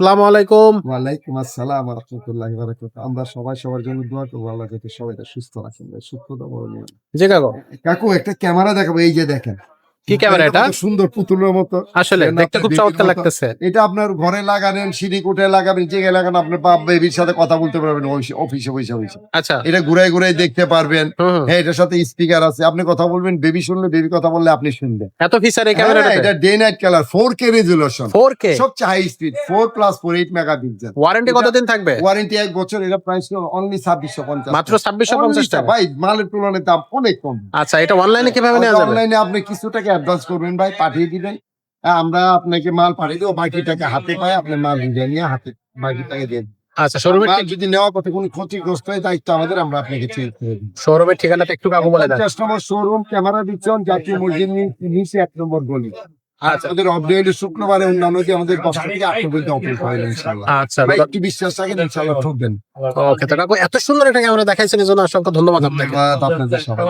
আসসালামু আলাইকুম। ওয়ালাইকুম আসসালাম রাহমাতুল্লাহি ওয়া বারাকাতুহু আমরা সবাই সবার জন্য দোয়া করব আল্লাহ যাতে সবাইটা সুস্থ রাখেন সুস্থতা বড় নিয়ম। জি কাকু। কাকু একটা ক্যামেরা দেখাবো এই যে দেখেন। কি ক্যামেরা এটা? সুন্দর পুতুলের মতো। আসলে দেখতে খুব চমৎকার লাগতেছে। এটা আপনার ঘরে লাগাবেন সিঁড়ি কোটে লাগাবেন লাগান আপনার বাপ বেবির সাথে কথা বলতে পারবেন অফিসে বসে বসে। আচ্ছা। এটা দেখতে পারবেন। হ্যাঁ এটার সাথে স্পিকার আছে। আপনি কথা বলবেন বেবি শুনলে বেবি কথা বললে আপনি শুনবেন। এত ফিচার এই ক্যামেরাটা এটা day night colour four K resolution four K সবচেয়ে high speed four plus four eight megapixel warranty কতদিন থাকবে? ওয়ারেন্টি এক বছর এটা প্রাইস অনলি ছাব্বিশশো পঞ্চাশ মাত্র ছাব্বিশশো পঞ্চাশ টাকা? ভাই মালের তুলনায় দাম অনেক কম। আচ্ছা এটা অনলাইনে কীভাবে নেওয়া যাবে? অনলাইনে আপনি কিছু টাকা অ্যাডভান্স করবেন ভাই পাঠিয়ে দিবেন হ্যাঁ, আমরা আপনাকে মাল পাঠিয়ে দেবো বাকি টাকা হাতে পাই আপনি মাল নিয়ে হাতে বাকি টাকা দিয়ে দিন। আচ্ছা শোরুমের যদি নেওয়া পথে কোনো ক্ষতিগ্রস্ত হয় দায়িত্ব আমাদের আমরা আপনাকে শোরুমের ঠিকানাটা একটু কাকু বলে দেন। শোরুম ক্যামেরা দিচ্ছেন জাতীয় মসজিদ নিচে এক নম্বর গলি। আচ্ছা। আমাদের অপডেট শুক্রবারে অন্যান্য যে আমাদের দশটা থেকে আটটা পর্যন্ত অফিস হয় ইনশাল্লাহ আচ্ছা ভাই একটু বিশ্বাস রাখেন ইনশাল্লাহ ঠকবেন। ওকে তো কাকু এত সুন্দর একটা ক্যামেরা দেখাইছেন এই জন্য অসংখ্য ধন্যবাদ আপনাকে। আপনাদের সবাই